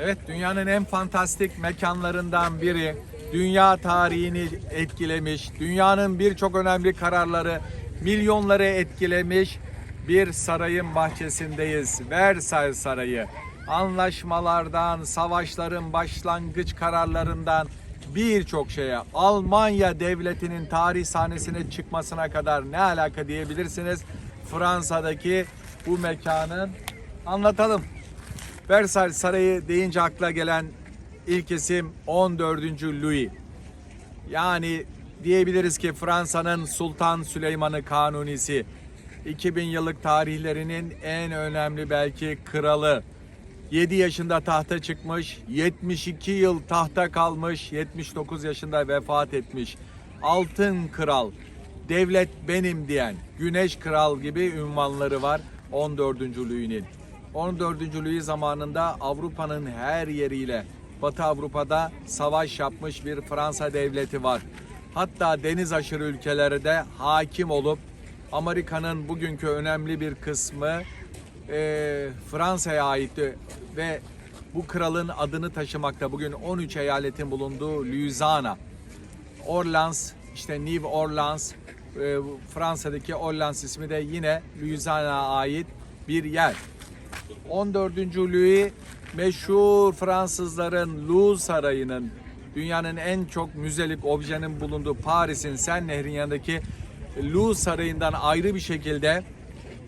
Evet, dünyanın en fantastik mekanlarından biri. Dünya tarihini etkilemiş, dünyanın birçok önemli kararları milyonları etkilemiş bir sarayın bahçesindeyiz. Versailles Sarayı. Anlaşmalardan, savaşların başlangıç kararlarından birçok şeye Almanya devletinin tarih sahnesine çıkmasına kadar ne alaka diyebilirsiniz. Fransa'daki bu mekanın anlatalım. Versailles Sarayı deyince akla gelen ilk isim 14. Louis. Yani diyebiliriz ki Fransa'nın Sultan Süleyman'ı Kanunisi. 2000 yıllık tarihlerinin en önemli belki kralı. 7 yaşında tahta çıkmış, 72 yıl tahta kalmış, 79 yaşında vefat etmiş. Altın Kral, devlet benim diyen, Güneş Kral gibi ünvanları var 14. Louis'nin. 14. Louis zamanında Avrupa'nın her yeriyle Batı Avrupa'da savaş yapmış bir Fransa devleti var. Hatta deniz aşırı ülkelere de hakim olup Amerika'nın bugünkü önemli bir kısmı e, Fransa'ya aitti ve bu kralın adını taşımakta bugün 13 eyaletin bulunduğu Louisiana. Orleans, işte New Orleans, e, Fransa'daki Orleans ismi de yine Louisiana'ya ait bir yer. 14. Louis meşhur Fransızların Louvre Sarayı'nın dünyanın en çok müzelik objenin bulunduğu Paris'in Sen Nehri'nin yanındaki Louvre Sarayı'ndan ayrı bir şekilde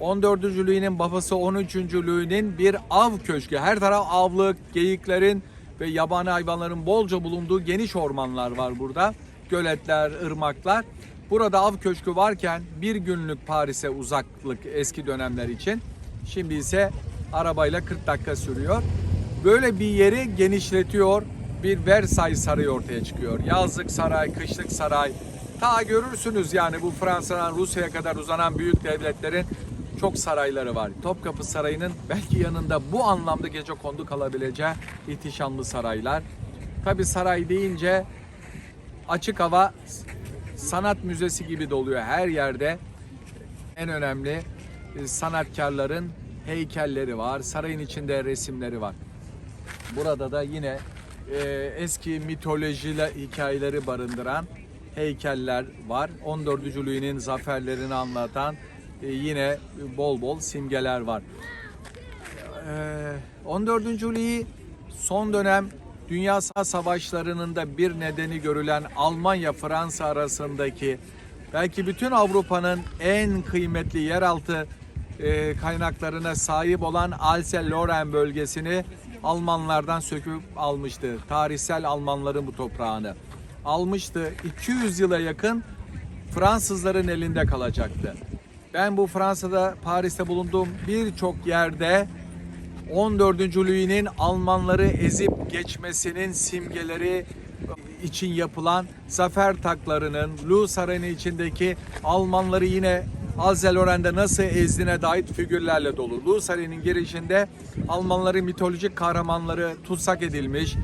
14. Louis'nin babası 13. Louis'nin bir av köşkü. Her taraf avlık, geyiklerin ve yabani hayvanların bolca bulunduğu geniş ormanlar var burada. Göletler, ırmaklar. Burada av köşkü varken bir günlük Paris'e uzaklık eski dönemler için. Şimdi ise arabayla 40 dakika sürüyor. Böyle bir yeri genişletiyor. Bir Versailles Sarayı ortaya çıkıyor. Yazlık saray, kışlık saray. Ta görürsünüz yani bu Fransa'dan Rusya'ya kadar uzanan büyük devletlerin çok sarayları var. Topkapı Sarayı'nın belki yanında bu anlamda gece kondu kalabileceği ihtişamlı saraylar. Tabi saray deyince açık hava sanat müzesi gibi doluyor her yerde. En önemli e, sanatkarların heykelleri var. Sarayın içinde resimleri var. Burada da yine e, eski mitolojiyle hikayeleri barındıran heykeller var. 14. Louis'nin zaferlerini anlatan e, yine bol bol simgeler var. Ee, 14. Louis son dönem Dünya Savaşlarının da bir nedeni görülen Almanya-Fransa arasındaki belki bütün Avrupa'nın en kıymetli yeraltı e, kaynaklarına sahip olan Alsace-Lorraine bölgesini Almanlardan söküp almıştı. Tarihsel Almanların bu toprağını almıştı. 200 yıla yakın Fransızların elinde kalacaktı. Ben bu Fransa'da, Paris'te bulunduğum birçok yerde 14. Louis'nin Almanları ezip geçmesinin simgeleri için yapılan zafer taklarının Louvre Sarayı'nın içindeki Almanları yine Alsace-Lorraine'de nasıl ezdiğine dair figürlerle dolu. Louvre Sarayı'nın girişinde Almanların mitolojik kahramanları tutsak edilmiş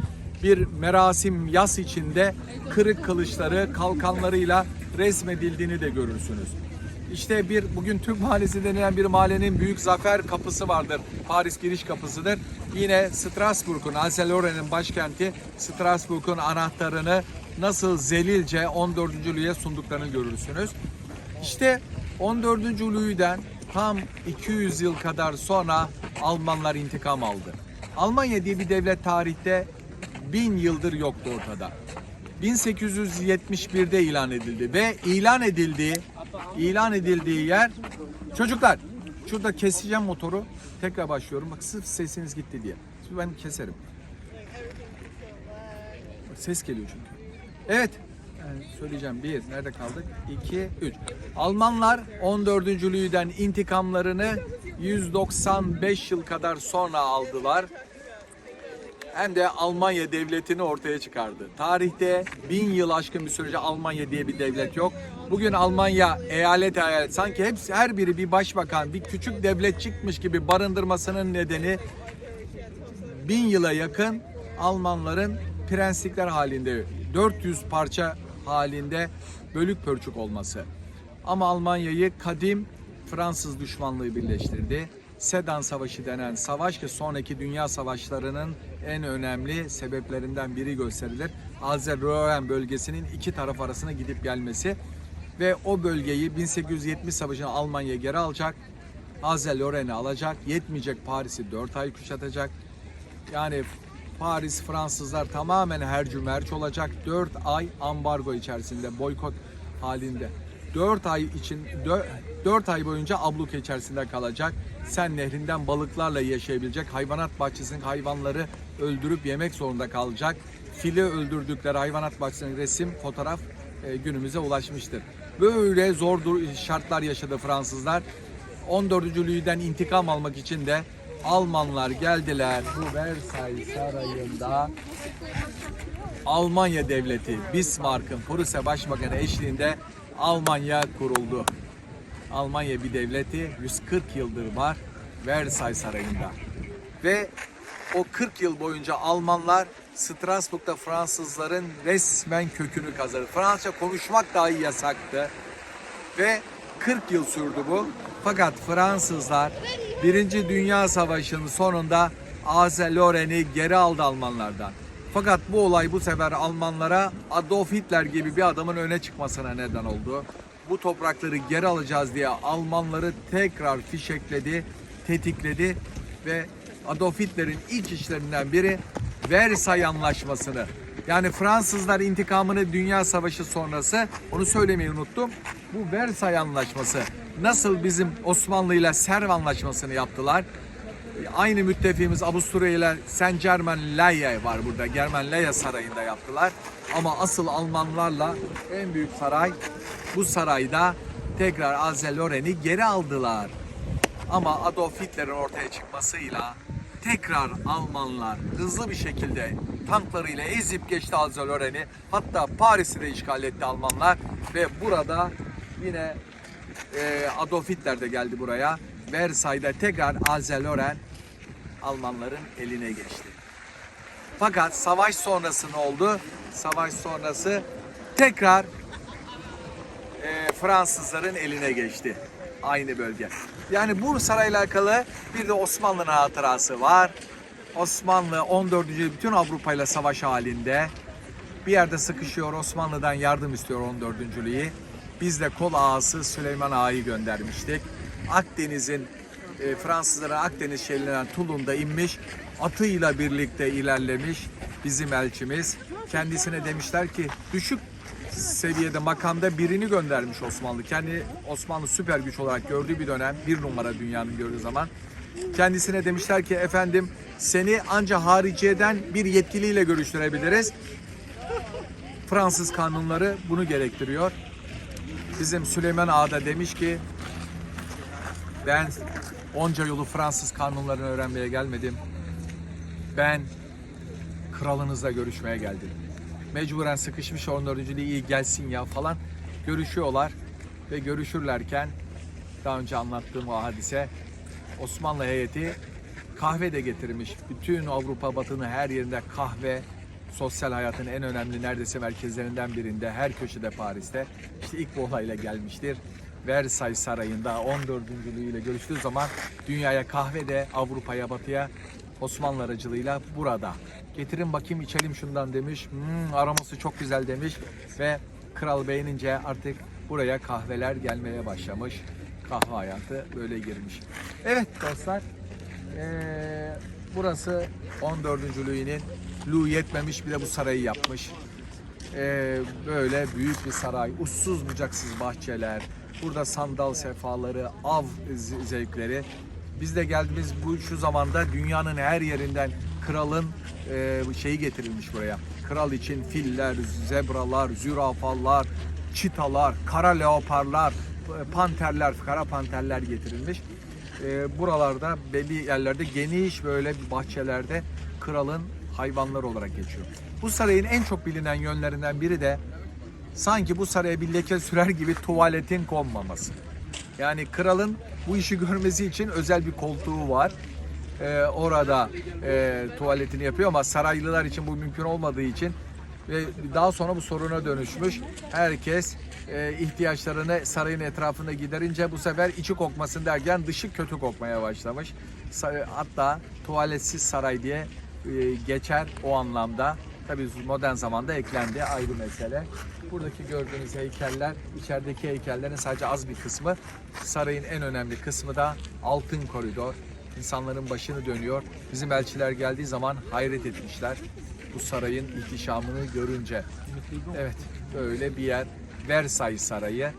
bir merasim yas içinde kırık kılıçları kalkanlarıyla resmedildiğini de görürsünüz. İşte bir bugün Türk Mahallesi denilen bir mahallenin büyük zafer kapısı vardır. Paris giriş kapısıdır. Yine Strasbourg'un, Alsace-Lorraine'in başkenti Strasbourg'un anahtarını nasıl zelilce 14. Louis'e sunduklarını görürsünüz. İşte 14. Louis'den tam 200 yıl kadar sonra Almanlar intikam aldı. Almanya diye bir devlet tarihte bin yıldır yoktu ortada. 1871'de ilan edildi ve ilan edildiği ilan edildiği yer. Çocuklar şurada keseceğim motoru. Tekrar başlıyorum. Bak sırf sesiniz gitti diye. Şimdi ben keserim. Ses geliyor çünkü. Evet. Söyleyeceğim. Bir nerede kaldık? 2 3 Almanlar 14. Louis'den intikamlarını 195 yıl kadar sonra aldılar hem de Almanya devletini ortaya çıkardı. Tarihte bin yıl aşkın bir sürece Almanya diye bir devlet yok. Bugün Almanya eyalet eyalet sanki hepsi her biri bir başbakan, bir küçük devlet çıkmış gibi barındırmasının nedeni bin yıla yakın Almanların prenslikler halinde 400 parça halinde bölük pörçük olması. Ama Almanya'yı kadim Fransız düşmanlığı birleştirdi. Sedan Savaşı denen savaş ki sonraki dünya savaşlarının en önemli sebeplerinden biri gösterilir. Azerbaycan bölgesinin iki taraf arasına gidip gelmesi ve o bölgeyi 1870 savaşında Almanya geri alacak. Azel-Lorraine'i alacak. Yetmeyecek Paris'i 4 ay kuşatacak. Yani Paris Fransızlar tamamen hercü merç olacak. 4 ay ambargo içerisinde, boykot halinde. 4 ay için 4 ay boyunca abluk içerisinde kalacak. Sen nehrinden balıklarla yaşayabilecek. Hayvanat bahçesinin hayvanları öldürüp yemek zorunda kalacak. Fili öldürdükleri hayvanat bahçesinin resim, fotoğraf e, günümüze ulaşmıştır. Böyle zor şartlar yaşadı Fransızlar. 14. Louis'den intikam almak için de Almanlar geldiler bu Versailles Sarayı'nda Almanya Devleti Bismarck'ın Prusya Başbakanı eşliğinde Almanya kuruldu. Almanya bir devleti 140 yıldır var Versailles Sarayı'nda. Ve o 40 yıl boyunca Almanlar Strasbourg'da Fransızların resmen kökünü kazandı. Fransızca konuşmak dahi yasaktı. Ve 40 yıl sürdü bu. Fakat Fransızlar Birinci Dünya Savaşı'nın sonunda Azel-Lorraine'i geri aldı Almanlardan. Fakat bu olay bu sefer Almanlara Adolf Hitler gibi bir adamın öne çıkmasına neden oldu. Bu toprakları geri alacağız diye Almanları tekrar fişekledi, tetikledi ve Adolf Hitler'in ilk işlerinden biri Versailles Anlaşması'nı yani Fransızlar intikamını Dünya Savaşı sonrası onu söylemeyi unuttum. Bu Versailles Anlaşması nasıl bizim Osmanlı ile Serv Anlaşması'nı yaptılar. Aynı müttefiğimiz Avusturya ile Saint Germain Laye var burada. Germain Laye Sarayı'nda yaptılar. Ama asıl Almanlarla en büyük saray bu sarayda tekrar Azel-Lorraine'i geri aldılar. Ama Adolf Hitler'in ortaya çıkmasıyla tekrar Almanlar hızlı bir şekilde tanklarıyla ezip geçti Azel-Lorraine'i. Hatta Paris'i de işgal etti Almanlar ve burada yine e, Adolf Hitler de geldi buraya. Versailles'da tekrar Azel-Lorraine Almanların eline geçti. Fakat savaş sonrası ne oldu? Savaş sonrası tekrar e, Fransızların eline geçti. Aynı bölge. Yani bu sarayla alakalı bir de Osmanlı'nın hatırası var. Osmanlı 14. bütün Avrupa ile savaş halinde. Bir yerde sıkışıyor Osmanlı'dan yardım istiyor 14. Louis. Biz de kol ağası Süleyman Ağa'yı göndermiştik. Akdeniz'in e, Fransızlara Akdeniz şehirlerinden Tulun'da inmiş. Atıyla birlikte ilerlemiş bizim elçimiz. Kendisine demişler ki düşük seviyede makamda birini göndermiş Osmanlı. Kendi Osmanlı süper güç olarak gördüğü bir dönem bir numara dünyanın gördüğü zaman. Kendisine demişler ki efendim seni anca hariciyeden bir yetkiliyle görüştürebiliriz. Fransız kanunları bunu gerektiriyor. Bizim Süleyman Ağa da demiş ki ben onca yolu Fransız kanunlarını öğrenmeye gelmedim. Ben kralınızla görüşmeye geldim. Mecburen sıkışmış 14. iyi gelsin ya falan görüşüyorlar ve görüşürlerken daha önce anlattığım o hadise Osmanlı heyeti kahve de getirmiş. Bütün Avrupa batını her yerinde kahve sosyal hayatın en önemli neredeyse merkezlerinden birinde her köşede Paris'te işte ilk bu olayla gelmiştir. Versailles Sarayı'nda 14. Louis ile görüştüğü zaman dünyaya kahve de Avrupa'ya batıya Osmanlı aracılığıyla burada. Getirin bakayım içelim şundan demiş. Hmm, aroması çok güzel demiş ve kral beğenince artık buraya kahveler gelmeye başlamış. Kahve hayatı böyle girmiş. Evet dostlar ee, burası 14. Louis'nin Louis yetmemiş bir de bu sarayı yapmış. Ee, böyle büyük bir saray, uçsuz bucaksız bahçeler, burada sandal sefaları, av zevkleri. Biz de geldiğimiz bu şu zamanda dünyanın her yerinden kralın e, şeyi getirilmiş buraya. Kral için filler, zebralar, zürafalar, çitalar, kara leoparlar, panterler, kara panterler getirilmiş. E, buralarda belli yerlerde geniş böyle bahçelerde kralın hayvanları olarak geçiyor. Bu sarayın en çok bilinen yönlerinden biri de sanki bu saraya bir leke sürer gibi tuvaletin konmaması. Yani kralın bu işi görmesi için özel bir koltuğu var. Ee, orada e, tuvaletini yapıyor ama saraylılar için bu mümkün olmadığı için ve daha sonra bu soruna dönüşmüş. Herkes e, ihtiyaçlarını sarayın etrafında giderince bu sefer içi kokmasın derken dışı kötü kokmaya başlamış. Hatta tuvaletsiz saray diye geçer o anlamda. Tabii modern zamanda eklendi ayrı mesele. Buradaki gördüğünüz heykeller, içerideki heykellerin sadece az bir kısmı. Sarayın en önemli kısmı da altın koridor. İnsanların başını dönüyor. Bizim elçiler geldiği zaman hayret etmişler bu sarayın ihtişamını görünce. Evet, böyle bir yer. Versailles Sarayı.